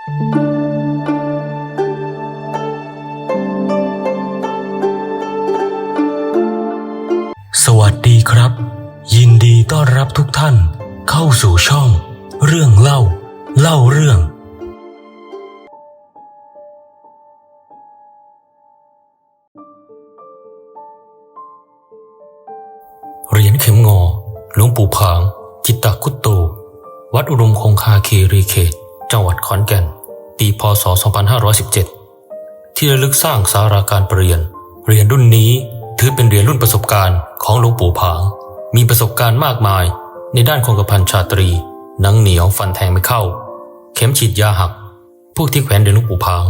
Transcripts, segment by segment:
สวัสดีครับ ยินดีต้อนรับทุกท่านเข้าสู่ช่อง เรื่องเล่า เล่าเรื่อง เหรียญเข็มงอหลวงปู่ผาง จิตตคุตโต วัดอุดมคงคาคีรีเขต จังหวัดขอนแก่น ปีพศ 2517 ที่ระลึกสร้างสาราการประเรียน เรียญรุ่นนี้ถือเป็นเรียญรุ่นประสบการณ์ของหลวงปู่ผาง มีประสบการณ์มากมาย ในด้านคงกระพันชาตรีหนังเหนียวฟันแทงไม่เข้า เข็มฉีดยาหัก พวกที่แขวนเหรียญหลวงปู่ผาง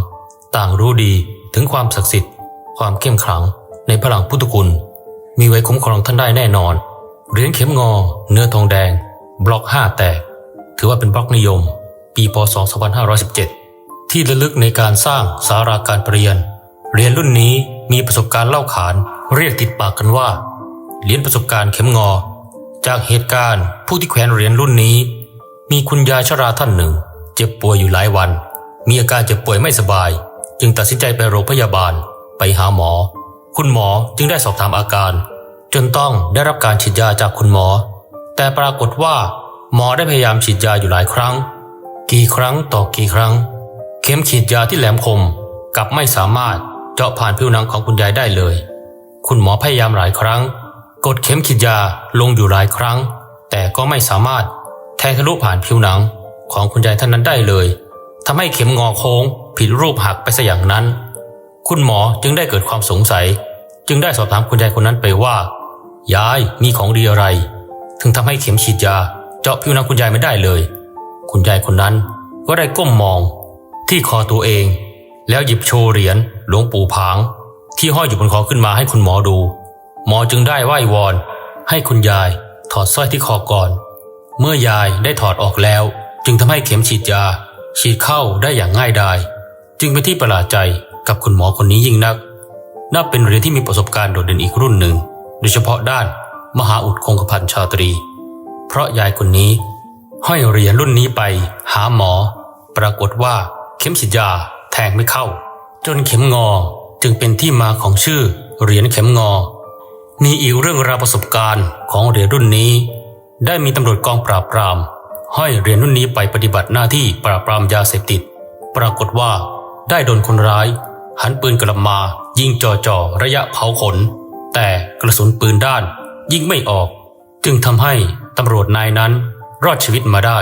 ต่างรู้ดีถึงความศักดิ์สิทธิ์ ความเข้มขลังในพลังพุทธคุณ มีไว้คุ้มครองท่านได้แน่นอน เหรียญเข็มงอ เนื้อทองแดง บล็อก5แตก ถือว่าเป็นบล็อกนิยม ปีพศ 2517 ที่ระลึกในการสร้างสาราการประเรียน เหรียญรุ่นนี้มีประสบการณ์เล่าขานเรียกติดปากกันว่า เหรียญประสบการณ์เข็มงอ จากเหตุการณ์ผู้ที่แขวนเหรียญรุ่นนี้ มีคุณยายชราท่านหนึ่ง เจ็บป่วยอยู่หลายวัน มีอาการเจ็บป่วยไม่สบาย จึงตัดสินใจไปโรงพยาบาล ไปหาหมอ คุณหมอจึงได้สอบถามอาการ จนต้องได้รับการฉีดยาจากคุณหมอ แต่ปรากฏว่า หมอได้พยายามฉีดยาอยู่หลายครั้ง กี่ครั้งต่อกี่ครั้ง เข็มฉีดยาที่แหลมคมกลับไม่สามารถเจาะผ่านผิวหนังของคุณยายได้เลย คุณหมอพยายามหลายครั้ง กดเข็มฉีดยาลงอยู่หลายครั้ง แต่ก็ไม่สามารถแทงทะลุผ่านผิวหนังของคุณยายท่านนั้นได้เลยทำให้เข็มงอโค้ง ผิดรูปหักไปซะอย่างนั้น คุณหมอจึงได้เกิดความสงสัย จึงได้สอบถามคุณยายคนนั้นไปว่า ยายมีของดีอะไร ถึงทำให้เข็มฉีดยาเจาะผิวหนังคุณยายไม่ได้เลย คุณยายคนนั้นก็ได้ก้มมอง ที่คอตัวเอง แล้วหยิบโชว์เหรียญหลวงปู่ผาง ที่ห้อยอยู่บนคอขึ้นมาให้คุณหมอดู หมอจึงได้ไหว้วอน ให้คุณยายถอดสร้อยที่คอก่อน เมื่อยายได้ถอดออกแล้ว จึงทำให้เข็มฉีดยา ฉีดเข้าได้อย่างง่ายดาย จึงเป็นที่ประหลาดใจกับคุณหมอคนนี้ยิ่งนัก นับเป็นเหรียญที่มีประสบการณ์โดดเด่นอีกรุ่นหนึ่ง โดยเฉพาะด้านมหาอุดคงกระพันชาตรี เพราะยายคนนี้ ห้อยเหรียญรุ่นนี้ไป หาหมอ ปรากฏว่าเข็มฉีดยาแทงไม่เข้า จนเข็มงอจึงเป็นที่มาของชื่อเหรียญเข็มงอ มีอีกเรื่องราวประสบการณ์ของเหรียญรุ่นนี้ ได้มีตำรวจกองปราบปราม ห้อยเหรียญรุ่นนี้ไปปฏิบัติหน้าที่ปราบปรามยาเสพติด ปรากฏว่าได้โดนคนร้าย หันปืนกลับมายิงจ่อจ่อๆระยะเผาขน แต่กระสุนปืนด้านยิงไม่ออก จึงทำให้ตำรวจนายนั้น รอดชีวิตมาได้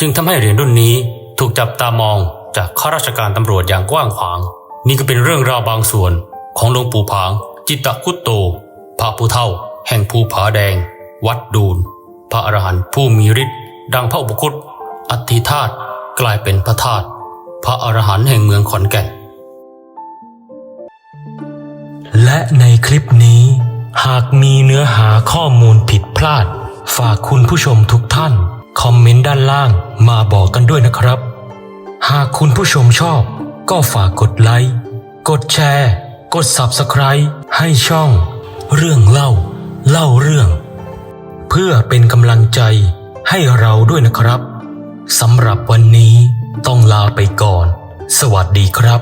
จึงทำให้เหรียญรุ่นนี้ถูกจับตามองจากข้าราชการตำรวจอย่างกว้างขวาง นี่ก็เป็นเรื่องราวบางส่วนของหลวงปู่ผาง จิตตคุตโตพระผู้เท่า แห่งภูผาแดง วัดดูนพระอรหันต์ผู้มีฤทธิ์ดังพระอุปคุตอัติธาตุกลายเป็นพระธาตุพระอรหันต์แห่งเมืองขอนแก่น และในคลิปนี้ หากมีเนื้อหาข้อมูลผิดพลาด ฝากคุณผู้ชมทุกท่าน คอมเมนต์ด้านล่างมาบอกกันด้วยนะครับ หากคุณผู้ชมชอบ ก็ฝากกดไลค์ กดแชร์ กด Subscribe ให้ช่อง เรื่องเล่า เล่าเรื่อง เพื่อเป็นกำลังใจให้เราด้วยนะครับสำหรับวันนี้ต้องลาไปก่อน สวัสดีครับ